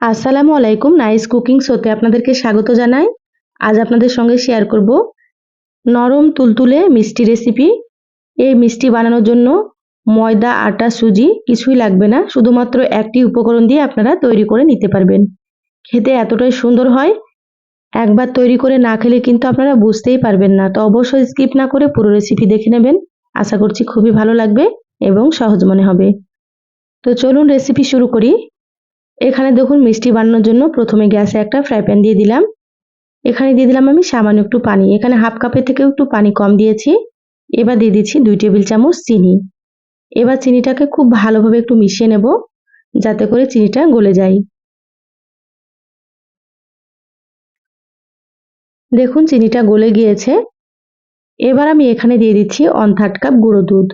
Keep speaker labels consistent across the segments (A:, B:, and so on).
A: আসসালামু আলাইকুম, nice cooking শোতে আপনাদেরকে স্বাগত জানাই। আজ আপনাদের সঙ্গে শেয়ার করব নরম তুলতুলে মিষ্টি রেসিপি এই মিষ্টি বানানোর জন্য ময়দা, আটা, সুজি কিছুই লাগবে না, শুধুমাত্র একটি উপকরণ দিয়ে আপনারা তৈরি করে নিতে পারবেন। খেতে এতটাই সুন্দর হয়, একবার তৈরি করে না খেলে কিন্তু আপনারা বুঝতেই পারবেন না। তো অবশ্যই স্কিপ না করে পুরো রেসিপি দেখে নেবেন। আশা করছি খুবই ভালো লাগবে এবং সহজ মনে হবে। তো চলুন রেসিপি শুরু করি। এখানে দেখুন মিষ্টি বানানোর জন্য প্রথমে গ্যাসে একটা ফ্রাই প্যান দিয়ে দিলাম। এখানে দিয়ে দিলাম আমি সামান্য একটু পানি। এখানে হাফ কাপের থেকেও একটু পানি কম দিয়েছি। এবার দিয়ে দিচ্ছি দুই টেবিল চামচ চিনি। এবার চিনিটাকে খুব ভালোভাবে একটু মিশিয়ে নেব, যাতে করে চিনিটা গলে যায়। দেখুন চিনিটা গলে গিয়েছে। এবার আমি এখানে দিয়ে দিচ্ছি অন থার্ড কাপ গুঁড়ো দুধ।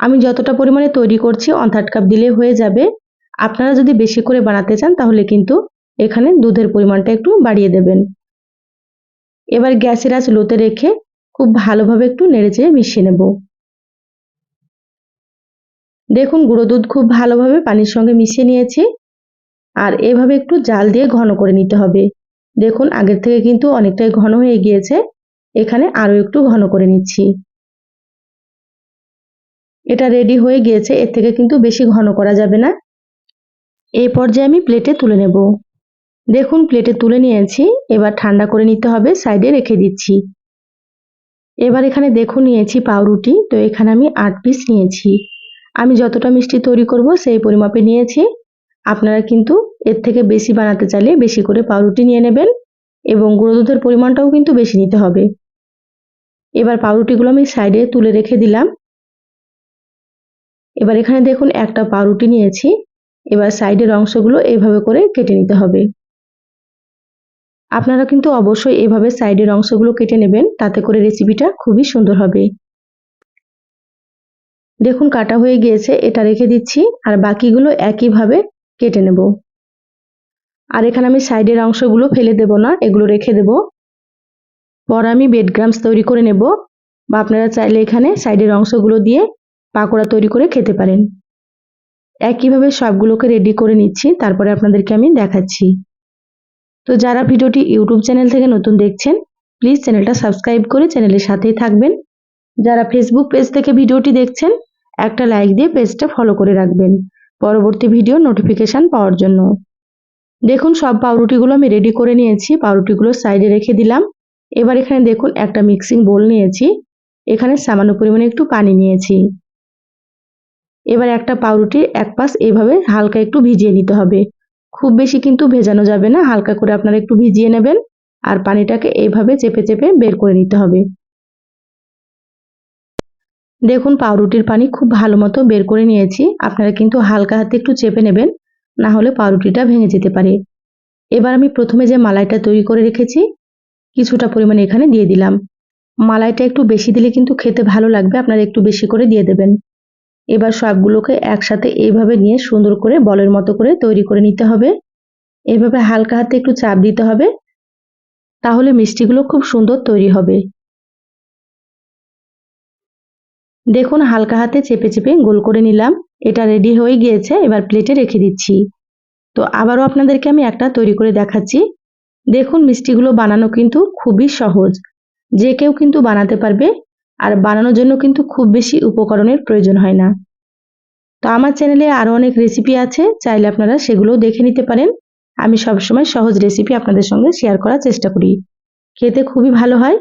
A: আমি যতটা পরিমাণে তৈরি করছি ওয়ান থার্ড কাপ দিলে হয়ে যাবে। আপনারা যদি বেশি করে বানাতে চান, তাহলে কিন্তু এখানে দুধের পরিমাণটা একটু বাড়িয়ে দেবেন। এবার গ্যাসের আঁচ লোতে রেখে খুব ভালোভাবে একটু নেড়েচেড়ে মিশিয়ে নেব। দেখুন, গুঁড়ো দুধ খুব ভালোভাবে পানির সঙ্গে মিশিয়ে নিয়েছি। আর এভাবে একটু জাল দিয়ে ঘন করে নিতে হবে। দেখুন, আগের থেকে কিন্তু অনেকটাই ঘন হয়ে গিয়েছে। এখানে আরও একটু ঘন করে নিচ্ছি। এটা রেডি হয়ে গিয়েছে, এর থেকে কিন্তু বেশি ঘন করা যাবে না। এই পর্যায়ে আমি প্লেটে তুলে নেব। দেখুন প্লেটে তুলে নিয়েছি, এবার ঠান্ডা করে নিতে হবে সাইডে রেখে দিচ্ছি। এবার এখানে দেখুন, নিয়েছি পাউরুটি, তো এখানে আমি আট পিস নিয়েছি। আমি যতটা মিষ্টি তৈরি করব, সেই পরিমাপে নিয়েছি। আপনারা কিন্তু এর থেকে বেশি বানাতে চাইলে বেশি করে পাউরুটি নিয়ে নেবেন এবং গুঁড়ো দুধের পরিমাণটাও কিন্তু বেশি নিতে হবে। এবার পাউরুটিগুলো আমি সাইডে তুলে রেখে দিলাম। এবার এখানে দেখুন একটা পাউরুটি নিয়েছি। এবার সাইডের অংশগুলো এইভাবে করে কেটে নিতে হবে। আপনারা কিন্তু অবশ্যই এভাবে সাইডের অংশগুলো কেটে নেবেন, তাতে করে রেসিপিটা খুবই সুন্দর হবে। দেখুন কাটা হয়ে গিয়েছে, এটা রেখে দিচ্ছি, আর বাকিগুলো একইভাবে কেটে নেব। আর এখানে আমি সাইডের অংশগুলো ফেলে দেব না, এগুলো রেখে দেব। পর আমি বেড গ্রামস তৈরি করে নেব। বা আপনারা চাইলে এখানে সাইডের অংশগুলো দিয়ে পাকোড়া তৈরি করে খেতে পারেন। একইভাবে সবগুলোকে রেডি করে নিচ্ছি, তারপরে আপনাদেরকে আমি দেখাচ্ছি। তো যারা ভিডিওটি ইউটিউব চ্যানেল থেকে নতুন দেখছেন প্লিজ চ্যানেলটা সাবস্ক্রাইব করে চ্যানেলের সাথেই থাকবেন। যারা ফেসবুক পেজ থেকে ভিডিওটি দেখছেন, একটা লাইক দিয়ে পেজটা ফলো করে রাখবেন পরবর্তী ভিডিও নোটিফিকেশান পাওয়ার জন্য। দেখুন, সব পাউরুটিগুলো আমি রেডি করে নিয়েছি, পাউরুটিগুলো সাইডে রেখে দিলাম। এবার এখানে দেখুন, একটা মিক্সিং বোল নিয়েছি। এখানে সামান্য পরিমাণে একটু পানি নিয়েছি। এবার একটা পাউরুটি এক পাশ এইভাবে হালকা একটু ভিজিয়ে নিতে হবে। খুব বেশি কিন্তু ভেজানো যাবে না, হালকা করে আপনারা একটু ভিজিয়ে নেবেন আর পানিটাকে এইভাবে চেপে চেপে বের করে নিতে হবে। দেখুন পাউরুটির পানি খুব ভালো মতো বের করে নিয়েছি, আপনারা কিন্তু হালকা হাতে একটু চেপে নেবেন, না হলে পাউরুটিটা ভেঙে যেতে পারে। এবার আমি প্রথমে যে মালাইটা তৈরি করে রেখেছি, কিছুটা পরিমাণে এখানে দিয়ে দিলাম। মালাইটা একটু বেশি দিলে কিন্তু খেতে ভালো লাগবে, আপনারা একটু বেশি করে দিয়ে দেবেন। এবার সবগুলোকে একসাথে এইভাবে নিয়ে সুন্দর করে বলের মতো করে তৈরি করে নিতে হবে। এভাবে হালকা হাতে একটু চাপ দিতে হবে। তাহলে মিষ্টিগুলো খুব সুন্দর তৈরি হবে। দেখুন, হালকা হাতে চেপে চেপে গোল করে নিলাম। এটা রেডি হয়ে গিয়েছে, এবার প্লেটে রেখে দিচ্ছি। তো আবারও আপনাদেরকে আমি একটা তৈরি করে দেখাচ্ছি। দেখুন, মিষ্টিগুলো বানানো কিন্তু খুবই সহজ। যে কেউ কিন্তু বানাতে পারবে। আর বানানোর জন্য কিন্তু খুব বেশি উপকরণের প্রয়োজন হয় না। তো আমার চ্যানেলে আরও অনেক রেসিপি আছে, চাইলে আপনারা সেগুলোও দেখে নিতে পারেন। আমি সবসময় সহজ রেসিপি আপনাদের সঙ্গে শেয়ার করার চেষ্টা করি। খেতে খুবই ভালো হয়।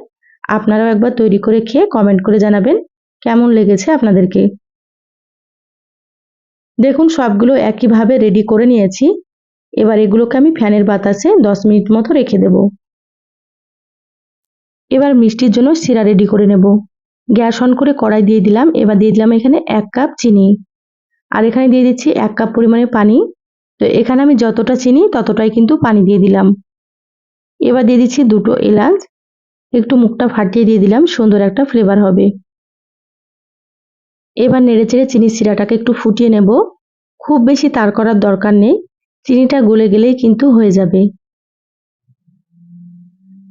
A: আপনারাও একবার তৈরি করে খেয়ে কমেন্ট করে জানাবেন কেমন লেগেছে আপনাদেরকে। দেখুন, সবগুলো একইভাবে রেডি করে নিয়েছি। এবার এগুলোকে আমি ফ্যানের বাতাসে দশ মিনিট মতো রেখে দেব। এবার মিষ্টির জন্য সিরা রেডি করে নেব। গ্যাস অন করে কড়াই দিয়ে দিলাম। এবার দিয়ে দিলাম এখানে এক কাপ চিনি। আর এখানে দিয়ে দিচ্ছি এক কাপ পরিমাণে পানি। তো এখানে আমি যতটা চিনি ততটাই কিন্তু পানি দিয়ে দিলাম। এবার দিয়ে দিচ্ছি দুটো এলাচ। একটু মুখটা ফাটিয়ে দিয়ে দিলাম, সুন্দর একটা ফ্লেভার হবে। এবার নেড়ে চেড়ে চিনির সিরাটাকে একটু ফুটিয়ে নেব। খুব বেশি তার করার দরকার নেই। চিনিটা গলে গেলেই কিন্তু হয়ে যাবে।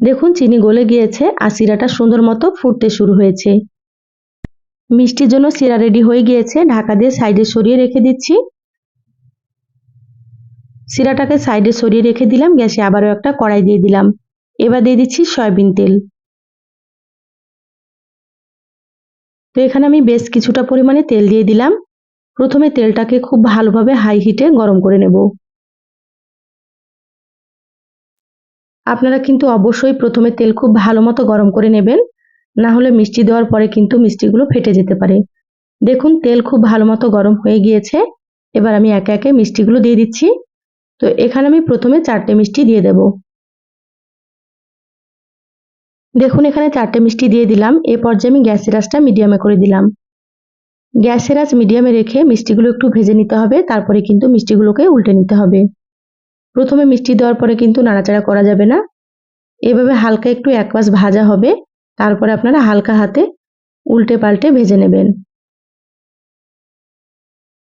A: দেখুন, চিনি গলে গিয়েছে আর সিরাটা সুন্দর মতো ফুটতে শুরু হয়েছে। মিষ্টির জন্য সিরা রেডি হয়ে গিয়েছে। ঢাকা দিয়ে সাইডে সরিয়ে রেখে দিচ্ছি। সিরাটাকে সাইডে সরিয়ে রেখে দিলাম। গ্যাসে আবারও একটা কড়াই দিয়ে দিলাম। এবার দিয়ে দিচ্ছি সয়াবিন তেল। তো এখানে আমি বেশ কিছুটা পরিমাণে তেল দিয়ে দিলাম। প্রথমে তেলটাকে খুব ভালোভাবে হাই হিটে গরম করে নেব। আপনারা কিন্তু অবশ্যই প্রথমে তেল খুব ভালো মতো গরম করে নেবেন। না হলে মিষ্টি দেওয়ার পরে কিন্তু মিষ্টিগুলো ফেটে যেতে পারে। দেখুন, তেল খুব ভালো মতো গরম হয়ে গিয়েছে। এবার আমি একে একে মিষ্টিগুলো দিয়ে দিচ্ছি। তো এখানে আমি প্রথমে চারটে মিষ্টি দিয়ে দেব। দেখুন, এখানে চারটে মিষ্টি দিয়ে দিলাম। এ পর্যায়ে আমি গ্যাসের আঁচটা মিডিয়ামে করে দিলাম। গ্যাসের আঁচ মিডিয়ামে রেখে মিষ্টিগুলো একটু ভেজে নিতে হবে। তারপরে কিন্তু মিষ্টিগুলোকে উল্টে নিতে হবে। প্রথমে মিষ্টি দেওয়ার পরে কিন্তু নাড়াচাড়া করা যাবে না। এভাবে হালকা একটু এক পাশ ভাজা হবে, তারপরে আপনারা হালকা হাতে উল্টে পাল্টে ভেজে নেবেন।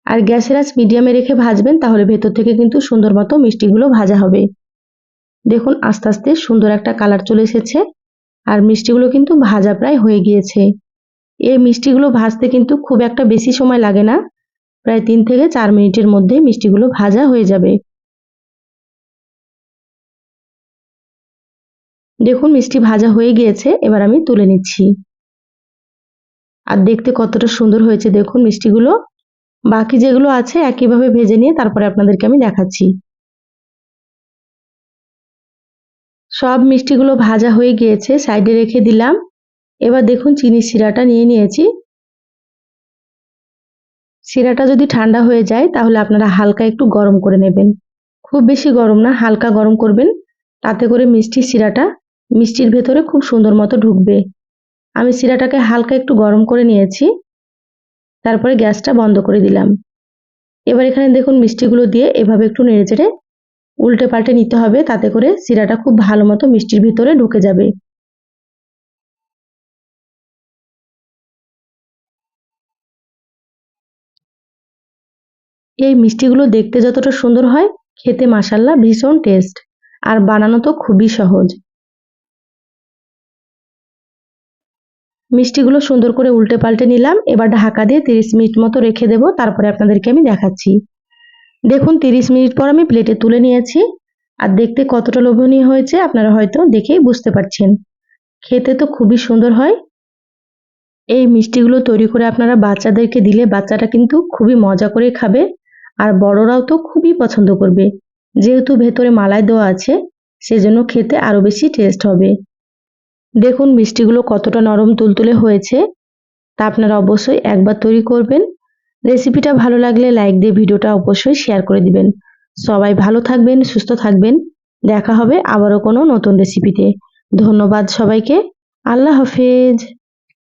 A: আর গ্যাসের আঁচ মিডিয়ামে রেখে ভাজবেন, তাহলে ভেতর থেকে কিন্তু সুন্দর মতো মিষ্টিগুলো ভাজা হবে। দেখুন, আস্তে আস্তে সুন্দর একটা কালার চলে এসেছে, আর মিষ্টিগুলো কিন্তু ভাজা প্রায় হয়ে গিয়েছে। এই মিষ্টিগুলো ভাজতে কিন্তু খুব একটা বেশি সময় লাগে না, প্রায় তিন থেকে চার মিনিটের মধ্যে মিষ্টিগুলো ভাজা হয়ে যাবে। দেখুন, মিষ্টি ভাজা হয়ে গিয়েছে, এবার আমি তুলে নিচ্ছি। আর দেখতে কতটা সুন্দর হয়েছে, দেখুন মিষ্টিগুলো। বাকি যেগুলো আছে, একইভাবে ভেজে নিয়ে তারপরে আপনাদেরকে আমি দেখাচ্ছি। সব মিষ্টিগুলো ভাজা হয়ে গিয়েছে, সাইডে রেখে দিলাম। এবার দেখুন, চিনি শিরাটা নিয়ে নিয়েছি। শিরাটা যদি ঠান্ডা হয়ে যায়, তাহলে আপনারা হালকা একটু গরম করে নেবেন। খুব বেশি গরম না, হালকা গরম করবেন। তাতে করে মিষ্টির শিরাটা মিষ্টির ভেতরে খুব সুন্দর মতো ঢুকবে। আমি শিরাটাকে হালকা একটু গরম করে নিয়েছি। তারপরে গ্যাসটা বন্ধ করে দিলাম। এবার এখানে দেখুন মিষ্টিগুলো দিয়ে এভাবে একটু নেড়ে চেড়ে উল্টে পাল্টে নিতে হবে, তাতে করে শিরাটা খুব ভালো মতো মিষ্টির ভিতরে ঢুকে যাবে। এই মিষ্টিগুলো দেখতে যতটা সুন্দর হয়, খেতে মাসাল্লা ভীষণ টেস্ট। আর বানানো তো খুবই সহজ। মিষ্টিগুলো সুন্দর করে উল্টে পাল্টে নিলাম। এবার ঢাকা দিয়ে তিরিশ মিনিট মতো রেখে দেবো, তারপরে আপনাদেরকে আমি দেখাচ্ছি। দেখুন, তিরিশ মিনিট পর আমি প্লেটে তুলে নিয়েছি। আর দেখতে কতটা লোভনীয় হয়েছে, আপনারা হয়তো দেখেই বুঝতে পারছেন। খেতে তো খুবই সুন্দর হয়। এই মিষ্টিগুলো তৈরি করে আপনারা বাচ্চাদেরকে দিলে বাচ্চাটা কিন্তু খুবই মজা করে খাবে। আর বড়রাও তো খুবই পছন্দ করবে। যেহেতু ভেতরে মালাই দেওয়া আছে, সেজন্য খেতে আরও বেশি টেস্ট হবে। দেখুন মিষ্টিগুলো কতটা নরম তুলতুলে হয়েছে। তা আপনারা অবশ্যই একবার তৈরি করবেন। রেসিপিটা ভালো লাগলে লাইক দিয়ে ভিডিওটা অবশ্যই শেয়ার করে দিবেন। সবাই ভালো থাকবেন, সুস্থ থাকবেন। দেখা হবে আবারও কোনো নতুন রেসিপিতে। ধন্যবাদ সবাইকে। আল্লাহ হাফেজ।